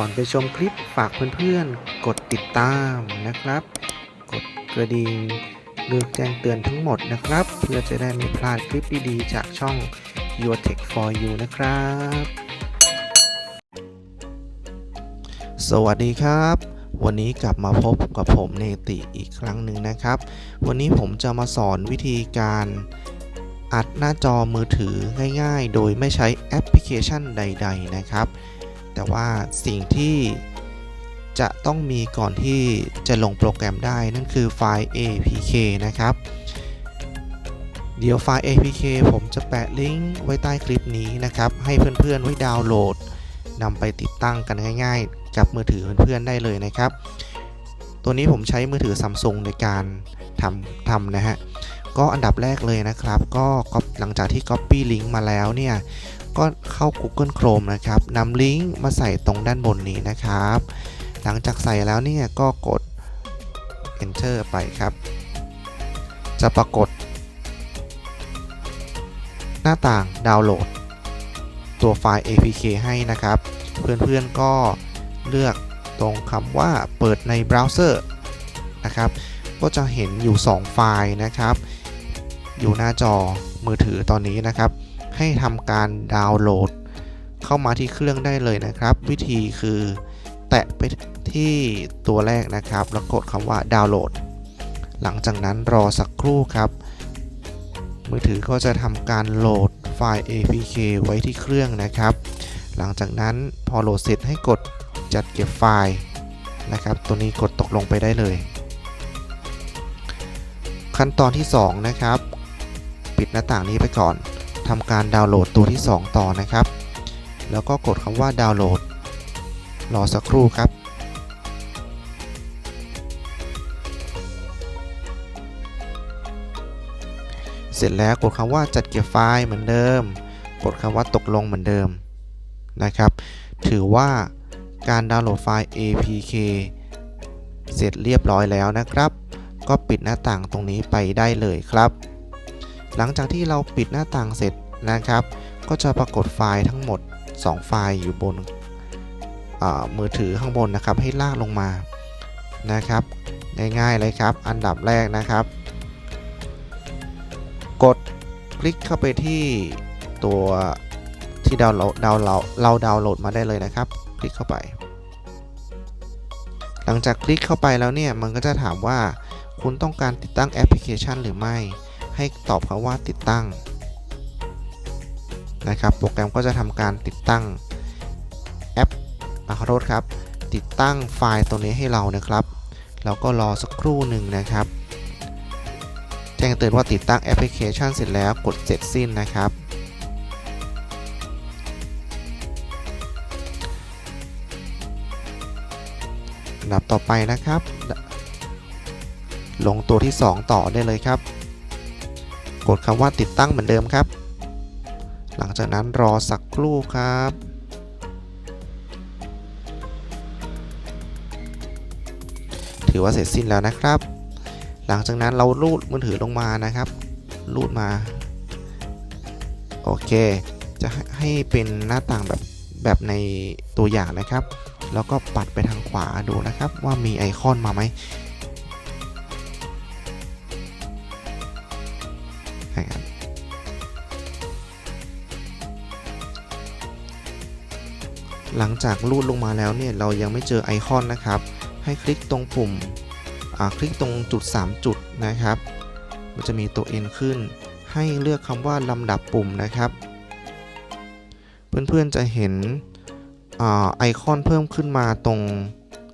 ก่อนไปชมคลิปฝากเพื่อนๆ กดติดตามนะครับ กดกระดิ่งเลือกแจ้งเตือนทั้งหมดนะครับ เพื่อจะได้ไม่พลาดคลิปดีๆ จากช่อง Your Tech for You นะครับ สวัสดีครับ วันนี้กลับมาพบกับผมเนติอีกครั้งหนึ่งนะครับ วันนี้ผมจะมาสอนวิธีการอัดหน้าจอมือถือง่ายๆ โดยไม่ใช้แอปพลิเคชันใด ๆ นะครับ แต่ว่าสิ่งที่จะต้องมีก่อนที่จะลงโปรแกรมได้นั่นคือไฟล์ APK นะครับ เดี๋ยวไฟล์ APK ผมจะแปะลิงก์ไว้ใต้คลิปนี้นะครับ ให้เพื่อนๆไว้ดาวน์โหลดนำไปติดตั้งกันง่ายๆ กับมือถือเพื่อนๆได้เลยนะครับ ตัวนี้ผมใช้มือถือซัมซุงในการทำทำนะฮะก็อันดับแรกเลยนะครับ ก็หลังจากที่ Copy ลิงก์มาแล้วเนี่ย ก็เข้า Google Chrome นะครับนำลิงก์มาใส่ตรงด้านบนนี้นะครับ หลังจากใส่แล้วเนี่ยก็กด Enter ไปครับ จะปรากฏ หน้าต่างดาวน์โหลด ตัวไฟล์ APK ให้นะครับ เพื่อนๆก็เลือกตรงคำว่าเปิดในเบราว์เซอร์นะครับ ก็จะเห็นอยู่ 2 ไฟล์นะครับ อยู่หน้าจอมือถือตอนนี้นะครับ ให้ทำการดาวน์โหลด เข้ามาที่เครื่องได้เลยนะครับ วิธีคือแตะไปที่ตัวแรกนะครับ แล้วกดคำว่าดาวน์โหลด หลังจากนั้นรอสักครู่ครับ มือถือก็จะทำการโหลดไฟล์ APK ไว้ที่เครื่องนะครับ หลังจากนั้นพอโหลดเสร็จให้กดจัดเก็บไฟล์นะครับ ตัวนี้กดตกลงไปได้เลย ขั้นตอนที่ 2 นะครับ ปิดหน้าต่างนี้ไปก่อน ทำการดาวน์โหลดตัวที่ 2 ต่อนะครับ แล้วก็กดคำว่าดาวน์โหลด รอสักครู่ครับ เสร็จแล้วกดคำว่าจัดเก็บไฟล์เหมือนเดิม กดคำว่าตกลงเหมือนเดิมนะครับ ถือว่าการดาวน์โหลดไฟล์ APK เสร็จเรียบร้อยแล้วนะครับ ก็ปิดหน้าต่างตรงนี้ไปได้เลยครับ หลังจากที่เราปิดหน้าต่างเสร็จนะครับ ก็จะปรากฏไฟล์ทั้งหมด 2 ไฟล์อยู่บนมือถือข้างบนนะครับ ให้ลากลงมานะครับ ง่ายๆเลยครับ อันดับแรกนะครับ กดคลิกเข้าไปที่ตัวที่ดาวน์โหลดดาวน์เราเราดาวน์โหลดมาได้เลยนะครับ คลิกเข้าไป หลังจากคลิกเข้าไปแล้วเนี่ย มันก็จะถามว่าคุณต้องการติดตั้งแอปพลิเคชันหรือไม่ ให้ตอบคำว่าติดตั้งนะครับ โปรแกรมก็จะทำการติดตั้งแอปขอโทษครับ ติดตั้งไฟล์ตัวนี้ให้เรานะครับ เราก็รอสักครู่หนึ่งนะครับ แจ้งเตือนว่าติดตั้งแอปพลิเคชันเสร็จแล้วกดเสร็จสิ้นนะครับอันดับต่อไปนะครับ ลงตัวที่ 2 ต่อได้เลยครับ กดคำว่าติดตั้งเหมือนเดิมครับ หลังจากนั้นรอสักครู่ครับถือว่าเสร็จสิ้นแล้วนะครับ หลังจากนั้นเราลูดมือถือลงมานะครับลูดมา โอเค จะให้เป็นหน้าต่างแบบแบบในตัวอย่างนะครับ แล้วก็ปัดไปทางขวาดูนะครับ ว่ามีไอคอนมาไหม หลังจากลูดลงมาแล้วเนี่ยเรายังไม่เจอไอคอนนะครับ ให้คลิกตรงปุ่มคลิกตรงจุด 3 จุดนะครับ มันจะมีตัว N ขึ้น ให้เลือกคำว่าลำดับปุ่มนะครับ เพื่อนๆจะเห็นไอคอนเพิ่มขึ้นมาตรง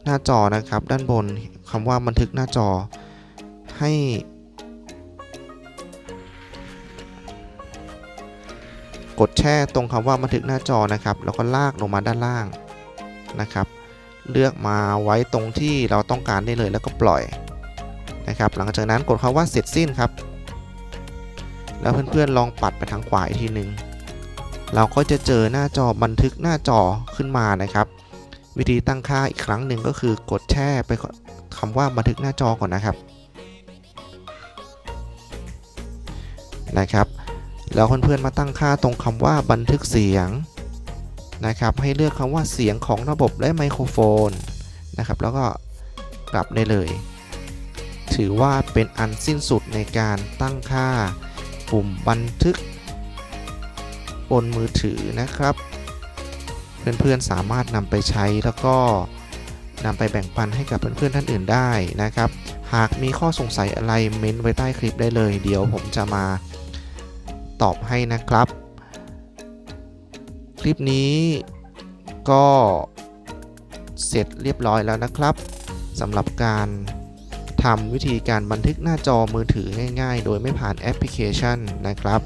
หน้าจอนะครับ ด้านบนคำว่าบันทึกหน้าจอ ให้ กดแช่ตรงคำว่าบันทึกหน้าจอนะครับ แล้วก็ลากลงมาด้านล่างนะครับ เลือกมาไว้ตรงที่เราต้องการได้เลยแล้วก็ปล่อยนะครับ หลังจากนั้นกดคำว่าเสร็จสิ้นครับ แล้วเพื่อนๆลองปัดไปทางขวาอีกทีหนึ่งเราก็จะเจอหน้าจอบันทึกหน้าจอขึ้นมานะครับ วิธีตั้งค่าอีกครั้งหนึ่งก็คือกดแช่ไปคำว่าบันทึกหน้าจอก่อนนะครับนะครับ แล้วเพื่อนๆมาตั้งค่าตรงคำว่าบันทึกเสียงนะครับ ให้เลือกคำว่าเสียงของระบบและไมโครโฟนนะครับ แล้วก็กลับได้เลย ถือว่าเป็นอันสิ้นสุดในการตั้งค่าปุ่มบันทึก บนมือถือนะครับ เพื่อนๆสามารถนำไปใช้แล้วก็นำไปแบ่งปันให้กับเพื่อนๆท่านอื่นได้นะครับ หากมีข้อสงสัยอะไรเม้นไว้ใต้คลิปได้เลย เดี๋ยวผมจะมา ตอบให้นะครับ คลิปนี้ก็เสร็จเรียบร้อยแล้วนะครับสำหรับการทำวิธีการบันทึกหน้าจอมือถือง่ายๆ โดยไม่ผ่านแอปพลิเคชันนะครับ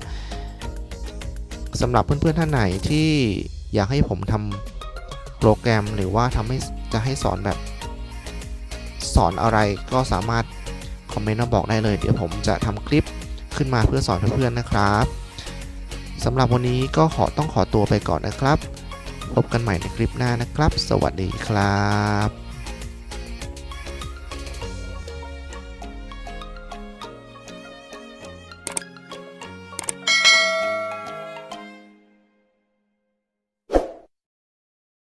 สำหรับเพื่อนๆท่านไหนที่อยากให้ผมทำโปรแกรมหรือว่าทำให้จะให้สอนแบบ สอนอะไรก็สามารถคอมเมนต์มาบอกได้เลย เดี๋ยวผมจะทำคลิปขึ้นมาเพื่อสอนเพื่อนๆนะครับ สำหรับวันนี้ก็ขอต้องขอตัวไปก่อนนะครับ พบกันใหม่ในคลิปหน้านะครับ สวัสดีครับ